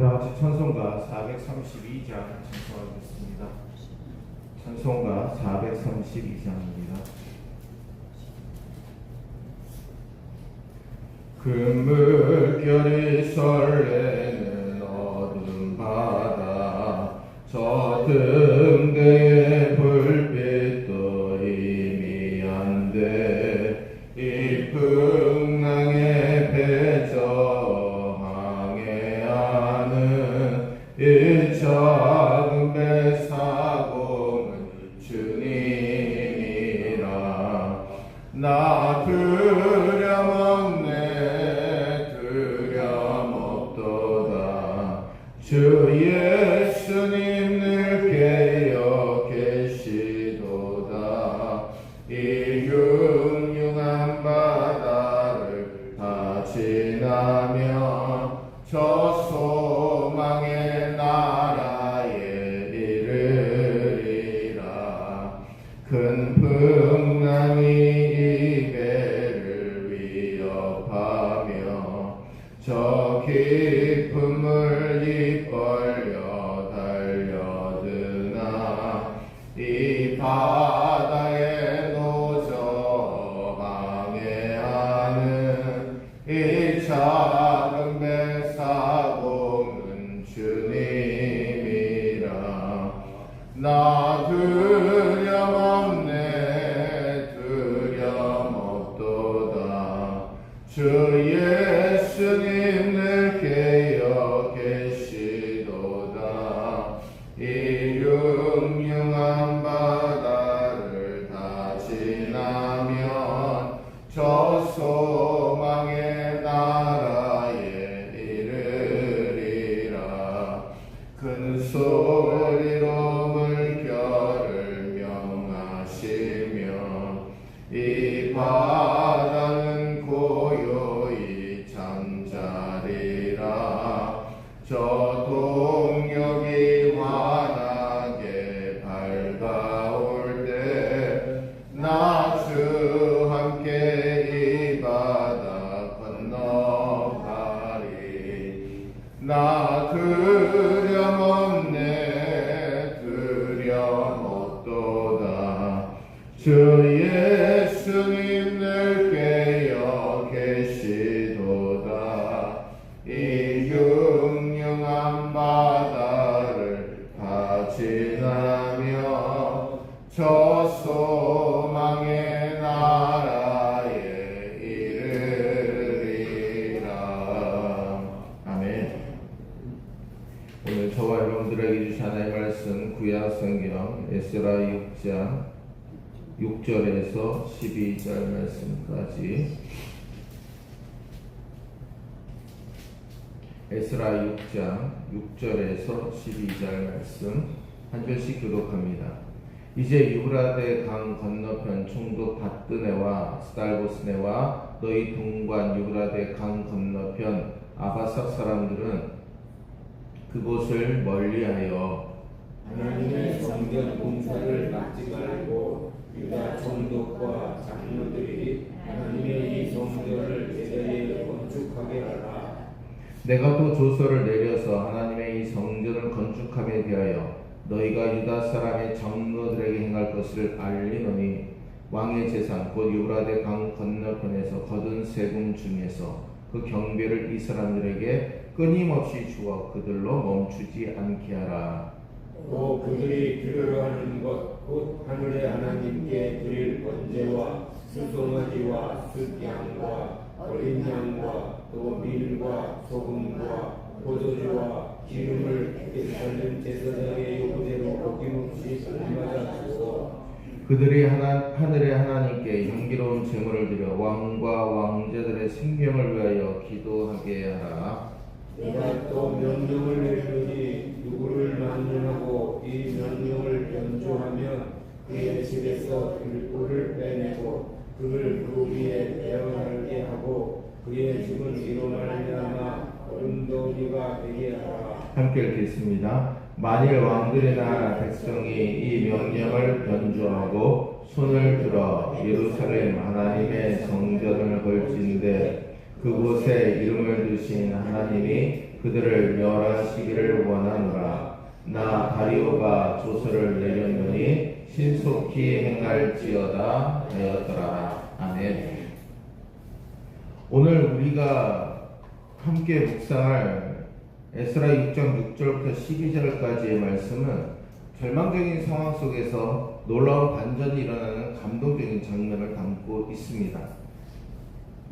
다 같이 찬송가 432장 찬송하겠습니다. 찬송가 432장입니다. 금물결이 설레는 어둠 바다 저 등대의 불빛도 이미 안돼 이 풍랑의 4장 6절에서 12절 말씀까지 에스라 6장 6절에서 12절 말씀 한 절씩 교독합니다. 이제 유브라데 강 건너편 총독 바뜨네와 스달보스네와 너희 동관 유브라데 강 건너편 아바삭 사람들은 그곳을 멀리하여 하나님의 성전 공사를 막지 말고 유다 총독과 장로들이 하나님의 이 성전을 제자리에 건축하게 하라. 내가 또 조서를 내려서 하나님의 이 성전을 건축함에 대하여 너희가 유다 사람의 장로들에게 행할 것을 알리노니 왕의 재산 곧 유브라데 강 건너편에서 거둔 세금 중에서 그 경배를 이 사람들에게 끊임없이 주어 그들로 멈추지 않게 하라. 또 그들이 드리려 하는 것 곧 하늘의 하나님께 드릴 번제와 수송아지와 숫양과 어린 양과 또 밀과 소금과 포도주와 기름을 살는 제사장의 요구대로 어김없이 받아 주고 그들이 하나, 하늘의 하나님께 향기로운 제물을 드려 왕과 왕자들의 생명을 위하여 기도하게 하라. 내가 또 명령을 그의 집에서 들불을 빼내고 그를 그 위에 베어날게 하고 그의 집은 이로 말미암아 얼음덩이가 되게 하라 함께 읽겠습니다. 만일 왕들이나 백성이 이 명령을 변조하고 손을 들어 예루살렘 하나님의 성전을 걸친데 그곳에 이름을 두신 하나님이 그들을 멸하시기를 원하노라. 나 다리오가 조서를 내렸노니 신속히 행할지어다 하였더라. 아멘. 오늘 우리가 함께 묵상할 에스라 6장 6절부터 12절까지의 말씀은 절망적인 상황 속에서 놀라운 반전이 일어나는 감동적인 장면을 담고 있습니다.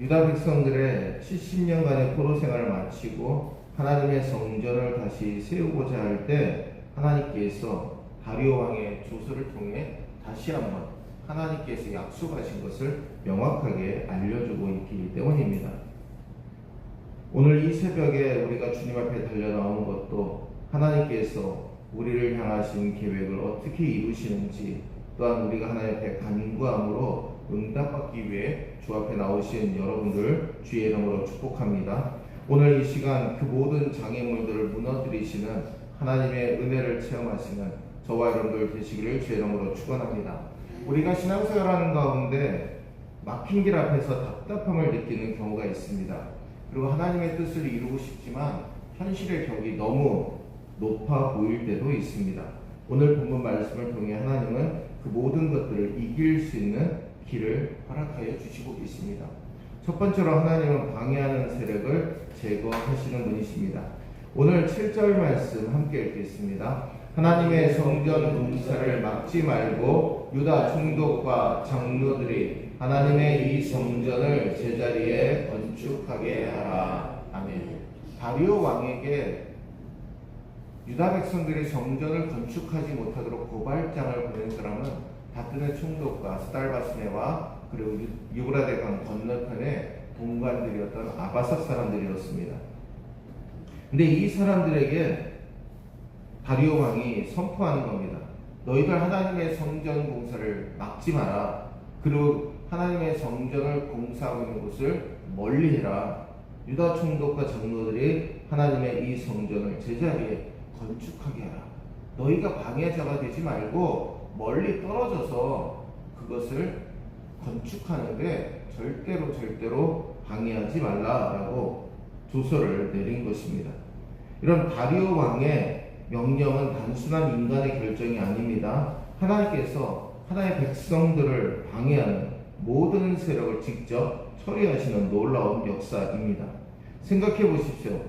유다 백성들의 70년간의 포로 생활을 마치고 하나님의 성전을 다시 세우고자 할 때 하나님께서 다리오 왕의 조서를 통해 다시 한번 하나님께서 약속하신 것을 명확하게 알려주고 있기 때문입니다. 오늘 이 새벽에 우리가 주님 앞에 달려 나오는 것도 하나님께서 우리를 향하신 계획을 어떻게 이루시는지 또한 우리가 하나님 앞에 간구함으로 응답받기 위해 주 앞에 나오신 여러분들 주의 이름으로 축복합니다. 오늘 이 시간 그 모든 장애물들을 무너뜨리시는 하나님의 은혜를 체험하시는 저와 여러분들 되시기를 주의 이름으로 축원합니다. 우리가 신앙생활하는 가운데 막힌 길 앞에서 답답함을 느끼는 경우가 있습니다. 그리고 하나님의 뜻을 이루고 싶지만 현실의 격이 너무 높아 보일 때도 있습니다. 오늘 본문 말씀을 통해 하나님은 그 모든 것들을 이길 수 있는 길을 허락하여 주시고 계십니다. 첫 번째로 하나님은 방해하는 세력을 제거하시는 분이십니다. 오늘 7절 말씀 함께 읽겠습니다. 하나님의 성전 공사를 막지 말고 유다 총독과 장로들이 하나님의 이 성전을 제자리에 건축하게 하라. 아멘. 다리오 왕에게 유다 백성들이 성전을 건축하지 못하도록 고발장을 보낸 사람은 다튼의 총독과 스달바스네와 그리고 유- 유브라데 강 건너편의 동관들이었던 아바삭 사람들이었습니다. 근데 이 사람들에게 다리오 왕이 선포하는 겁니다. 너희들 하나님의 성전 공사를 막지 마라. 그리고 하나님의 성전을 공사하고 있는 곳을 멀리 해라. 유다 총독과 장로들이 하나님의 이 성전을 제자리에 건축하게 하라. 너희가 방해자가 되지 말고 멀리 떨어져서 그것을 건축하는데 절대로 절대로 방해하지 말라라고 조서를 내린 것입니다. 이런 다리오 왕의 명령은 단순한 인간의 결정이 아닙니다. 하나님께서 하나의 백성들을 방해하는 모든 세력을 직접 처리하시는 놀라운 역사입니다. 생각해 보십시오.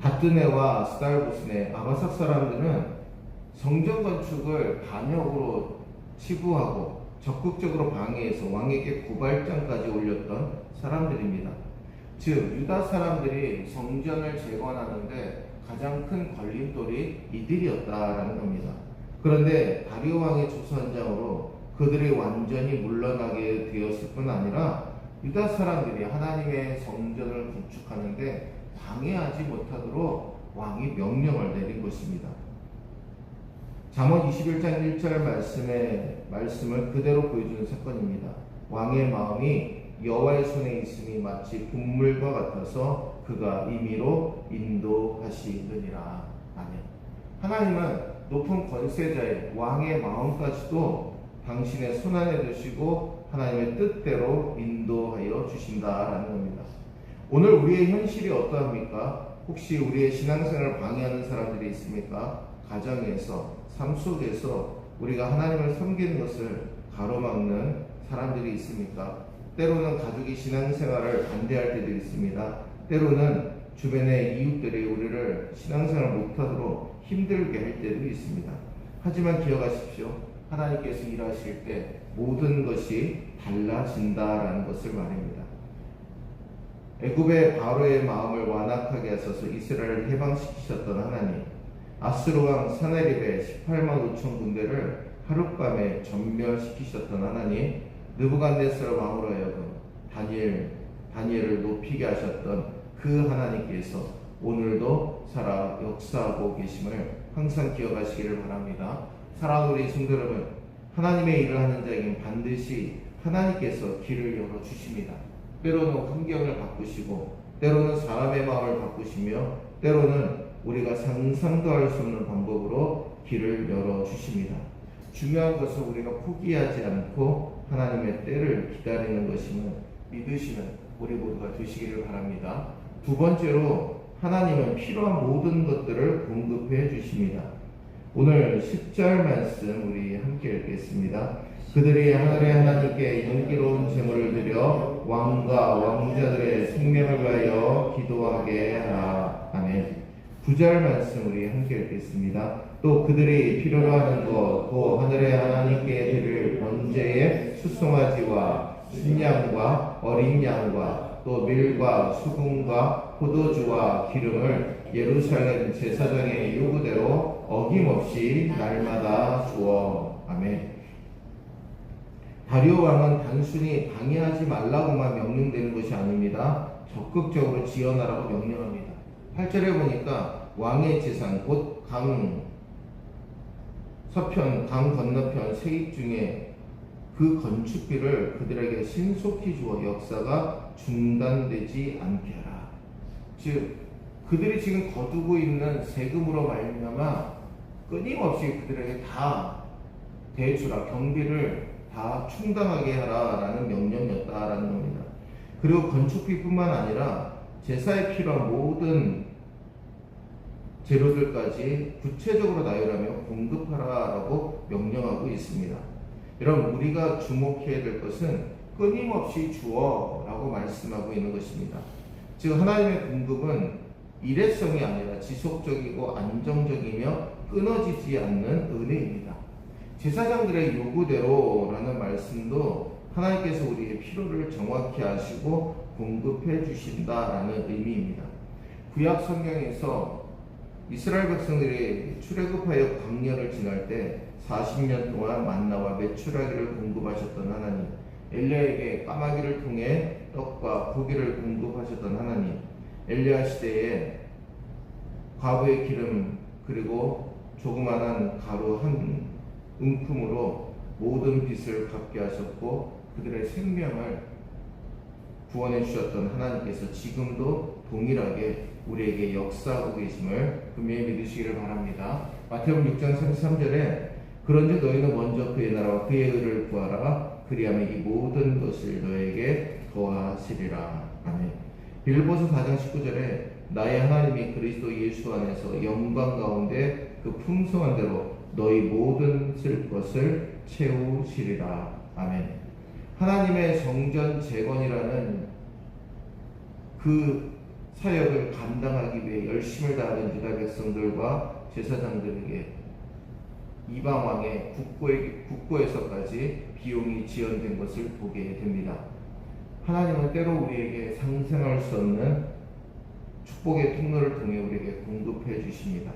다뜨네와 스달보스네 아바삭 사람들은 성전 건축을 반역으로 치부하고 적극적으로 방해해서 왕에게 고발장까지 올렸던 사람들입니다. 즉 유다 사람들이 성전을 재건하는데 가장 큰 걸림돌이 이들이었다라는 겁니다. 그런데 다리오 왕의 조선장으로 그들이 완전히 물러나게 되었을 뿐 아니라 유다 사람들이 하나님의 성전을 건축하는데 방해하지 못하도록 왕이 명령을 내린 것입니다. 잠언 21장 1절 말씀의 말씀을 그대로 보여주는 사건입니다. 왕의 마음이 여호와의 손에 있음이 마치 분물과 같아서 그가 임의로 인도하시느니라. 아멘. 하나님은 높은 권세자의 왕의 마음까지도 당신의 손 안에 두시고 하나님의 뜻대로 인도하여 주신다라는 겁니다. 오늘 우리의 현실이 어떠합니까? 혹시 우리의 신앙생활을 방해하는 사람들이 있습니까? 가정에서, 삶 속에서 우리가 하나님을 섬기는 것을 가로막는 사람들이 있습니까? 때로는 가족이 신앙생활을 반대할 때도 있습니다. 때로는 주변의 이웃들이 우리를 신앙생활을 못하도록 힘들게 할 때도 있습니다. 하지만 기억하십시오. 하나님께서 일하실 때 모든 것이 달라진다라는 것을 말입니다. 애굽의 바로의 마음을 완악하게 하셔서 이스라엘을 해방시키셨던 하나님, 아스로 왕 사네립의 18만 5천 군대를 하룻밤에 전멸시키셨던 하나님, 느부갓네스라 왕으로 하여금 다니엘 다니엘을 높이게 하셨던 그 하나님께서 오늘도 살아 역사하고 계심을 항상 기억하시기를 바랍니다. 사랑하는 우리 성도 여러분, 하나님의 일을 하는 자에게는 반드시 하나님께서 길을 열어 주십니다. 때로는 환경을 바꾸시고, 때로는 사람의 마음을 바꾸시며, 때로는 우리가 상상도 할 수 없는 방법으로 길을 열어 주십니다. 중요한 것은 우리가 포기하지 않고 하나님의 때를 기다리는 것임을 믿으시는 우리 모두가 되시기를 바랍니다. 두 번째로 하나님은 필요한 모든 것들을 공급해 주십니다. 오늘 10절 말씀 우리 함께 읽겠습니다. 그들이 하늘의 하나님께 영기로운 제물을 드려 왕과 왕자들의 생명을 위하여 기도하게 하라. 아멘. 9절 말씀 우리 함께 읽겠습니다. 또 그들이 필요로 하는 것, 또 수송아지와 순양과 어린 양과 또 밀과 수금과 포도주와 기름을 예루살렘 제사장의 요구대로 어김없이 날마다 주어. 아멘. 다리오 왕은 단순히 방해하지 말라고만 명령되는 것이 아닙니다. 적극적으로 지원하라고 명령합니다. 8절에 보니까 왕의 재산 곧 강 서편 강 건너편 세입 중에 그 건축비를 그들에게 신속히 주어 역사가 중단되지 않게 하라. 즉 그들이 지금 거두고 있는 세금으로 말미암아 끊임없이 그들에게 다 대주라 경비를 다 충당하게 하라라는 명령이었다라는 겁니다. 그리고 건축비뿐만 아니라 제사에 필요한 모든 재료들까지 구체적으로 나열하며 공급하라라고 명령하고 있습니다. 여러분 우리가 주목해야 될 것은 끊임없이 주어라고 말씀하고 있는 것입니다. 즉 하나님의 공급은 일회성이 아니라 지속적이고 안정적이며 끊어지지 않는 은혜입니다. 제사장들의 요구대로라는 말씀도 하나님께서 우리의 필요를 정확히 아시고 공급해 주신다라는 의미입니다. 구약 성경에서 이스라엘 백성들이 출애굽하여 광야를 지날 때 40년 동안 만나와 메추라기를 공급하셨던 하나님, 엘리야에게 까마귀를 통해 떡과 고기를 공급하셨던 하나님, 엘리야 시대에 과부의 기름 그리고 조그만한 가루 한 은품으로 모든 빚을 갚게 하셨고 그들의 생명을 구원해 주셨던 하나님께서 지금도 동일하게 우리에게 역사하고 계심을 분명히 믿으시기를 바랍니다. 마태복음 6장 33절에 그런즉 너희는 먼저 그의 나라와 그의 의를 구하라 그리하면 이 모든 것을 너에게 더하시리라. 아멘. 빌보서 4장 19절에 나의 하나님이 그리스도 예수 안에서 영광 가운데 그 풍성한 대로 너희 모든 쓸 것을 채우시리라. 아멘. 하나님의 성전 재건이라는 그 사역을 감당하기 위해 열심을 다하는 유다 백성들과 제사장들에게 이방 왕의 국고에, 국고에 서까지 비용이 지연된 것을 보게 됩니다. 하나님은 때로 우리에게 상상할 수 없는 축복의 통로를 통해 우리에게 공급해 주십니다.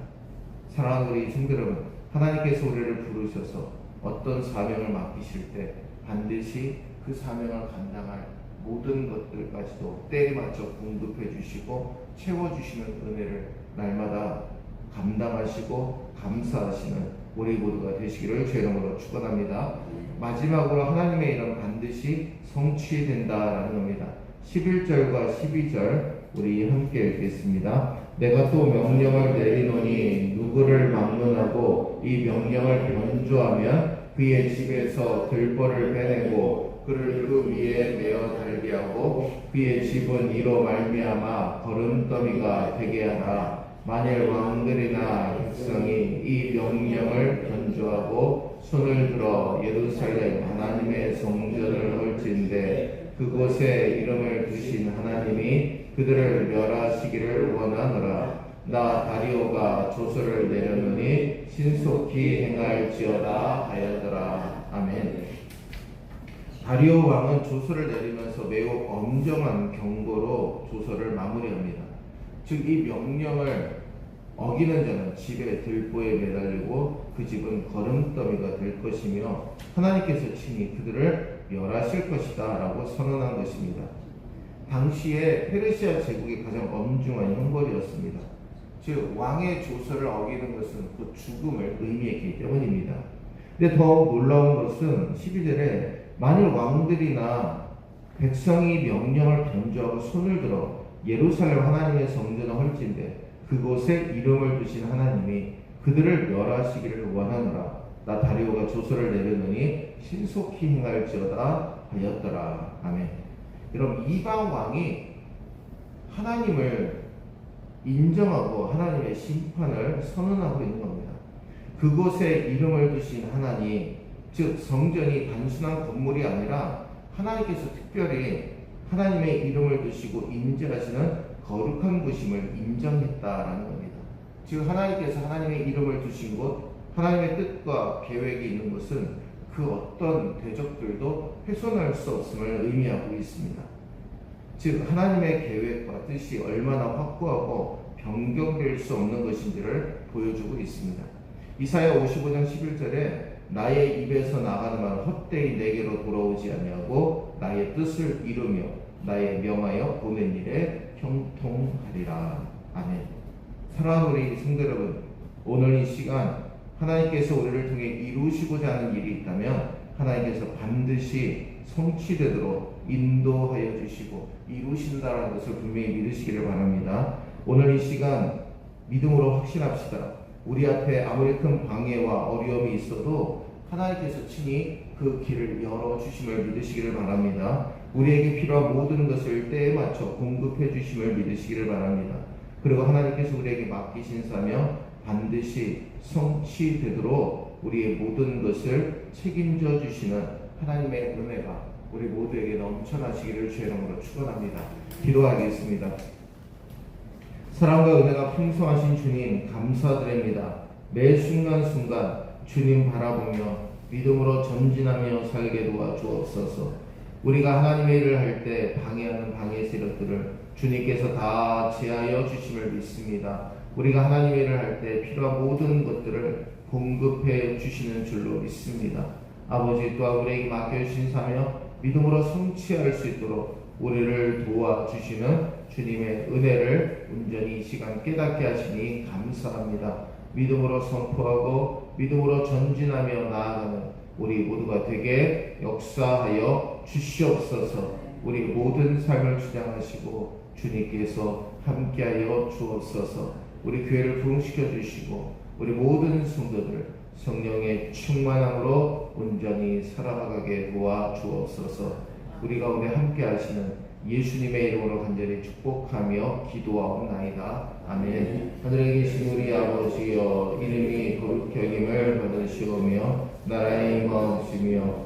사랑하는 우리 성도 여러분, 하나님께서 우리를 부르셔서 어떤 사명을 맡기실 때 반드시 그 사명을 감당할 모든 것들까지도 때에 맞춰 공급해 주시고 채워 주시는 은혜를 날마다 감당하시고 감사하시는 우리 모두가 되시기를 주의 이름으로 축원합니다. 마지막으로 하나님의 이름 반드시 성취된다라는 겁니다. 11절과 12절 우리 함께 읽겠습니다. 내가 또 명령을 내리노니 누구를 막론하고 이 명령을 변조하면 그의 집에서 들보를 빼내고 그를 그 위에 메어 달게 하고 그의 집은 이로 말미암아 걸음더미가 되게 하라 만일 왕들이나 백성이 이 명령을 변조하고 손을 들어 예루살렘 하나님의 성전을 헐진데 그곳에 이름을 두신 하나님이 그들을 멸하시기를 원하노라. 나 다리오가 조서를 내려놓으니 신속히 행할지어다 하였더라. 아멘. 다리오 왕은 조서를 내리면서 매우 엄정한 경고로 조서를 마무리합니다. 즉 이 명령을 어기는 자는 집에 들보에 매달리고 그 집은 걸음더미가 될 것이며 하나님께서 친히 그들을 멸하실 것이다 라고 선언한 것입니다. 당시에 페르시아 제국의 가장 엄중한 형벌이었습니다. 즉 왕의 조서를 어기는 것은 그 죽음을 의미했기 때문입니다. 근데 더 놀라운 것은 12절에 만일 왕들이나 백성이 명령을 변조하고 손을 들어 예루살렘 하나님의 성전을 헐진데 그곳에 이름을 두신 하나님이 그들을 멸하시기를 원하노라. 나 다리오가 조서를 내려놓으니 신속히 행할지어다 하였더라. 아멘. 여러분 이방 왕이 하나님을 인정하고 하나님의 심판을 선언하고 있는 겁니다. 그곳에 이름을 두신 하나님, 즉 성전이 단순한 건물이 아니라 하나님께서 특별히 하나님의 이름을 두시고 인정하시는 거룩한 곳임을 인정했다라는 겁니다. 즉 하나님께서 하나님의 이름을 두신 곳, 하나님의 뜻과 계획이 있는 곳은 그 어떤 대적들도 훼손할 수 없음을 의미하고 있습니다. 즉 하나님의 계획과 뜻이 얼마나 확고하고 변경될 수 없는 것인지를 보여주고 있습니다. 이사야 55장 11절에 나의 입에서 나가는 말 헛되이 내게로 돌아오지 아니하고 나의 뜻을 이루며 나의 명하여 보낸 일에 형통하리라. 아멘. 사랑하는 우리 성도 여러분, 오늘 이 시간 하나님께서 우리를 통해 이루시고자 하는 일이 있다면 하나님께서 반드시 성취되도록 인도하여 주시고 이루신다는 것을 분명히 믿으시기를 바랍니다. 오늘 이 시간 믿음으로 확신합시다. 우리 앞에 아무리 큰 방해와 어려움이 있어도 하나님께서 친히 그 길을 열어 주심을 믿으시기를 바랍니다. 우리에게 필요한 모든 것을 때에 맞춰 공급해 주심을 믿으시기를 바랍니다. 그리고 하나님께서 우리에게 맡기신 사명 반드시 성취되도록 우리의 모든 것을 책임져 주시는 하나님의 은혜가 우리 모두에게 넘쳐나시기를 주의 이름으로 축원합니다. 기도하겠습니다. 사랑과 은혜가 풍성하신 주님 감사드립니다. 매 순간순간 주님 바라보며 믿음으로 전진하며 살게 도와주옵소서. 우리가 하나님의 일을 할 때 방해하는 방해 세력들을 주님께서 다 제하여 주심을 믿습니다. 우리가 하나님의 일을 할 때 필요한 모든 것들을 공급해 주시는 줄로 믿습니다. 아버지 또한 우리에게 맡겨주신 사명 믿음으로 성취할 수 있도록 우리를 도와주시는 주님의 은혜를 온전히 이 시간 깨닫게 하시니 감사합니다. 믿음으로 선포하고 믿음으로 전진하며 나아가는 우리 모두가 되게 역사하여 주시옵소서. 우리 모든 삶을 주장하시고 주님께서 함께하여 주옵소서. 우리 교회를 부흥시켜 주시고 우리 모든 성도들 성령의 충만함으로 온전히 살아가게 도와 주옵소서. 우리 가운데 함께 하시는 예수님의 이름으로 간절히 축복하며 기도하옵나이다. 아멘. 하늘에 계신 우리 아버지여 이름이 거룩히 여김을 받으시오며 나라의 임하옵시며